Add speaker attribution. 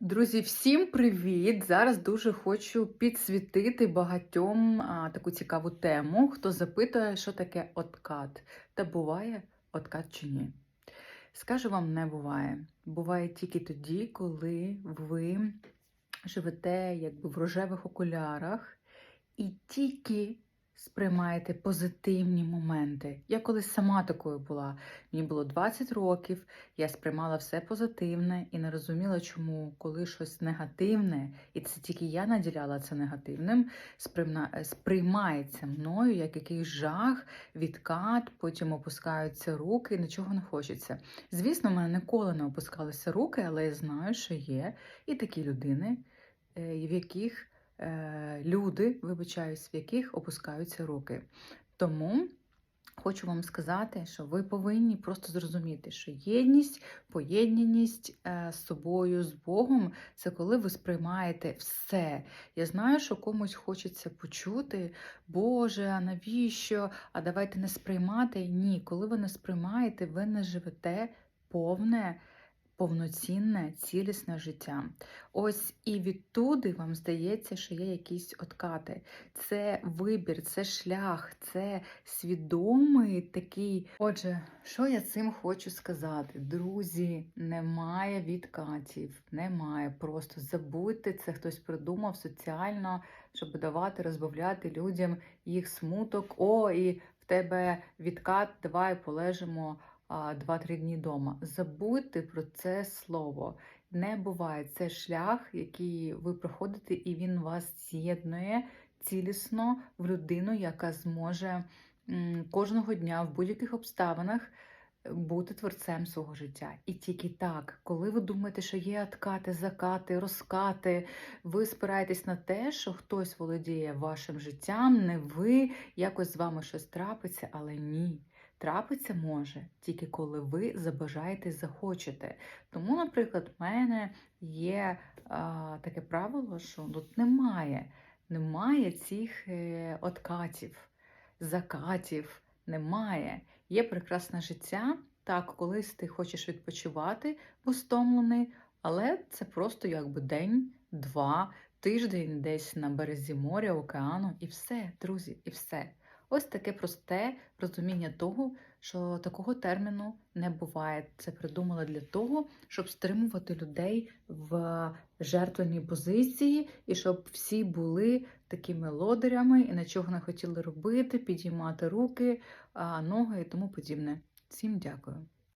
Speaker 1: Друзі, всім привіт! Зараз дуже хочу підсвітити багатьом а, таку цікаву тему. Хто запитує, що таке откат? Та буває откат чи ні? Скажу вам, не буває. Буває тільки тоді, коли ви живете якби в рожевих окулярах і тільки сприймаєте позитивні моменти. Я колись сама такою була. Мені було 20 років, я сприймала все позитивне і не розуміла, чому, коли щось негативне, і це тільки я наділяла це негативним, сприймається мною як якийсь жах, відкат, потім опускаються руки, нічого не хочеться. Звісно, в мене ніколи не опускалися руки, але я знаю, що є і такі людини, е, в яких е, люди, вибачаюсь, в яких опускаються руки. Тому хочу вам сказати, що ви повинні просто зрозуміти, що єдність, поєднаність е, з собою, з Богом це коли ви сприймаєте все. Я знаю, що комусь хочеться почути, Боже, а навіщо? А давайте не сприймати. Ні, коли ви не сприймаєте, ви не живете повне. Повноцінне, цілісне життя. Ось і відтуди вам здається, що є якісь откати. Це вибір, це шлях, це свідомий такий. Отже, що я цим хочу сказати? Друзі, немає відкатів, немає. Просто забудьте, це хтось придумав соціально, щоб давати, розбавляти людям їх смуток. О, і в тебе відкат, давай полежимо 2-3 дні вдома. Забудьте про це слово. Не буває. Це шлях, який ви проходите, і він вас з'єднує цілісно в людину, яка зможе кожного дня в будь-яких обставинах бути творцем свого життя. І тільки так, коли ви думаєте, що є откати, закати, розкати, ви спираєтесь на те, що хтось володіє вашим життям, не ви, якось з вами щось трапиться, але ні. Трапиться може тільки коли ви забажаєте, захочете. Тому, наприклад, в мене є а, таке правило, що тут немає, немає цих е, откатів, закатів, немає. Є прекрасне життя. Так, колись ти хочеш відпочивати, бо стомлений, але це просто якби день, два, тиждень десь на березі моря, океану, і все, друзі, і все. Ось таке просте розуміння того, що такого терміну не буває. Це придумали для того, щоб стримувати людей в жертвеній позиції, і щоб всі були такими лодерями і нічого не хотіли робити, підіймати руки, ноги і тому подібне. Всім дякую.